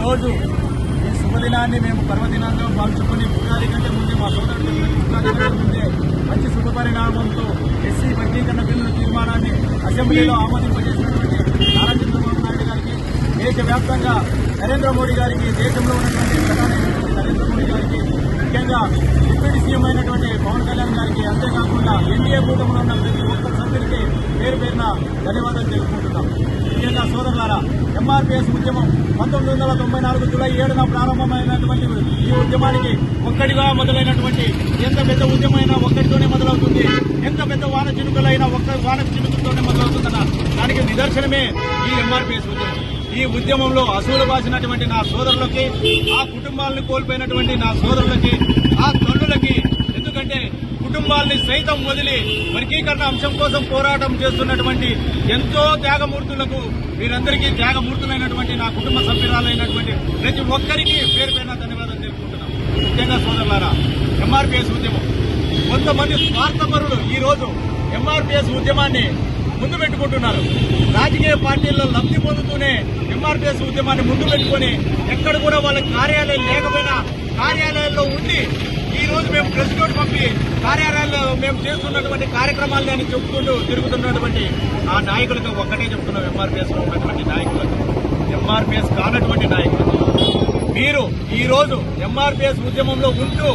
రోజు ఈ శుభదినాన్ని మేము పర్వదినంగా పంచుకొని ఉగాది కంటే ముందే మా సోదరుడు ఉగాది కంటే ముందే మంచి శుభ పరిణామంతో ఎస్సీ వర్గీకరణ బిల్లు తీర్మానాన్ని అసెంబ్లీలో ఆమోదింపజేసినటువంటి నారా చంద్రబాబు నాయుడు గారికి దేశవ్యాప్తంగా నరేంద్ర మోడీ గారికి దేశంలో ఉన్నటువంటి ప్రధానమైనటువంటి నరేంద్ర మోడీ గారికి ముఖ్యంగా డిప్యూటీ సీఎం అయినటువంటి పవన్ కళ్యాణ్ గారికి అంతేకాకుండా ఎన్డీఏ కూటమిలో ఉన్న ప్రతి ఒక్క సభ్యులకి పేరు పేరున ధన్యవాదాలు తెలుపుకుంటున్నాం. ఎంఆర్పిఎస్ ఉద్యమం పంతొమ్మిది వందల తొంభై నాలుగు జూలై ఏడున ప్రారంభమైనటువంటి ఈ ఉద్యమానికి ఒక్కడిగా మొదలైనటువంటి ఎంత పెద్ద ఉద్యమైనా ఒక్కడితోనే మొదలవుతుంది ఎంత పెద్ద వాన చినుకలైనా ఒక్క వాన చినుకులతోనే మొదలవుతుందన్న దానికి నిదర్శనమే ఈ ఎంఆర్పిఎస్ ఉద్యమం. ఈ ఉద్యమంలో అసూలు బాసినటువంటి నా సోదరులకి ఆ కుటుంబాలను కోల్పోయినటువంటి నా సోదరులకి ఆ తల్లులకి ఎందుకంటే కుటుంబాల్ని సైతం వదిలి వర్గీకరణ అంశం కోసం పోరాటం చేస్తున్నటువంటి ఎంతో త్యాగమూర్తులకు వీరందరికీ త్యాగమూర్తులైనటువంటి నా కుటుంబ సభ్యురాలైనటువంటి ప్రతి ఒక్కరికి పేరు పైన ధన్యవాదాలు తెలుపుకుంటున్నాం. ముఖ్యంగా సోదరులారా ఎంఆర్పీఎస్ ఉద్యమం. కొంతమంది స్వార్థపరులు ఈరోజు ఎంఆర్పిఎస్ ఎంఆర్పీఎస్ ఉద్యమాన్ని ముందు పెట్టుకుంటున్నారు. రాజకీయ పార్టీల్లో లబ్ధి పొందుతూనే ఎంఆర్పీఎస్ ఉద్యమాన్ని ముందు పెట్టుకొని ఎక్కడ కూడా వాళ్ళ కార్యాలయం లేకపోయినా కార్యాలయాల్లో ఉండి ప్రెస్ నోట్ పంపి కార్యాలయాల్లో మేము చేస్తున్నటువంటి కార్యక్రమాలని అని చెప్పుకుంటూ తిరుగుతున్నటువంటి ఆ నాయకులకు ఒక్కటే చెప్తున్నాం ఎంఆర్పీఎస్లో ఉన్నటువంటి నాయకులకు. ఎంఆర్పిఎస్ కానటువంటి నాయకులకు. మీరు ఈ రోజు ఉద్యమంలో ఉంటూ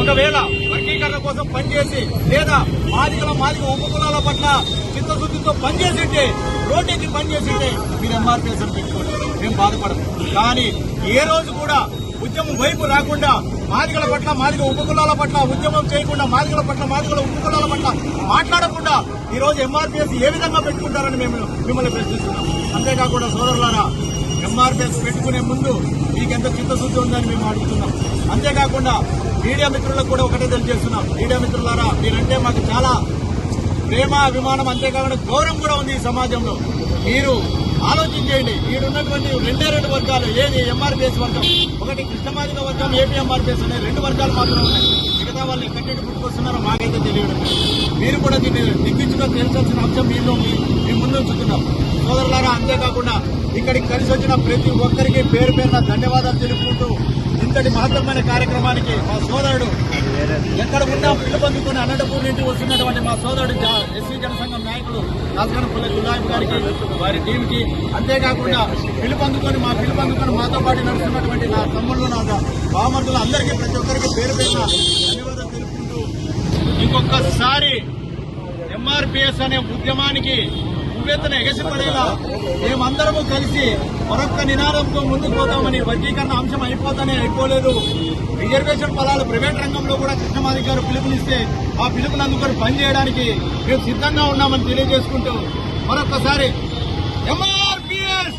ఒకవేళ వర్గీకరణ కోసం పనిచేసి లేదా మాదిగల మాదిగ ఉపకులాల పట్ల చిత్తశుద్ధితో పనిచేసింటే రోడ్డుకి పనిచేసింటే మీరు ఎంఆర్పిఎస్ అని పెట్టుకోండి. మేము బాధపడము. కానీ ఏ రోజు కూడా ఉద్యమం వైపు రాకుండా మాదిగల పట్ల మాదిగ ఉపకులాల పట్ల ఉద్యమం చేయకుండా మాదిగల పట్ల మాదిగల ఉపకులాల పట్ల మాట్లాడకుండా ఈ రోజు ఎంఆర్పీఎస్ ఏ విధంగా పెట్టుకుంటారని మేము మిమ్మల్ని ప్రశ్నిస్తున్నాం. అంతేకాకుండా సోదరులారా ఎంఆర్పీఎస్ పెట్టుకునే ముందు మీకెంత చిత్తశుద్ధి ఉందని మేము అడుగుతున్నాం. అంతేకాకుండా మీడియా మిత్రులకు కూడా ఒకటే తెలియజేస్తున్నాం. మీడియా మిత్రులారా మీరంటే మాకు చాలా ప్రేమ అభిమానం అంతేకాకుండా గౌరవం కూడా ఉంది ఈ సమాజంలో. మీరు ఆలోచించేయండి ఈడున్నటువంటి రెండే రెండు వర్గాలు ఏది ఎంఆర్పిఎస్ వర్గం ఒకటి కృష్ణమాదిక వర్గం ఏపీఎంఆర్పిఎస్ అనే రెండు వర్గాలు మాత్రమే ఉన్నాయి. మిగతా వాళ్ళు ఎక్కడి పుట్టుకొస్తున్నారో మాకైతే తెలియడం మీరు కూడా దీన్ని దిగ్గించుగా తెలిసాల్సిన అంశం మీలో మీ మీ ముందు ఉంచుతున్నాం. సోదరులారా అంతేకాకుండా ఇక్కడికి కలిసి వచ్చిన ప్రతి ఒక్కరికి పేరు పేరున ధన్యవాదాలు తెలుపుకుంటూ ఇంతటి మహత్తరమైన కార్యక్రమానికి మా సోదరుడు ఎక్కడ ఉన్నా పిలుపందుకుని అనంతపూర్ నుంచి వస్తున్నటువంటి మా సోదరుడు ఎస్సీ జనసంఘం నాయకుడు కాసనపల్లి గులాబీ గారికి వారి టీంకి అంతేకాకుండా పిలుపందుకొని మా పిలుపందుకొని మాతో పాటు నడుస్తున్నటువంటి నా తమ్ముళ్ళు నా బామర్దులు అందరికీ ప్రతి ఒక్కరికి పేరు పేరున ధన్యవాదాలు తెలుపుకుంటూ ఇంకొకసారి ఎంఆర్పిఎస్ అనే ఉద్యమానికి ఉవ్వెత్తున ఎగసిపడేలా మేమందరము కలిసి మరొక్క నినాదంతో ముందుకు పోతామని వర్గీకరణ అంశం అయిపోతానే అయిపోలేదు. రిజర్వేషన్ ఫలాలు ప్రైవేట్ రంగంలో కూడా కృష్ణమాది గారు పిలుపునిస్తే ఆ పిలుపుని అందుకొని పనిచేయడానికి మేము సిద్ధంగా ఉన్నామని తెలియజేసుకుంటూ మరొక్కసారి ఎంఆర్పిఎస్!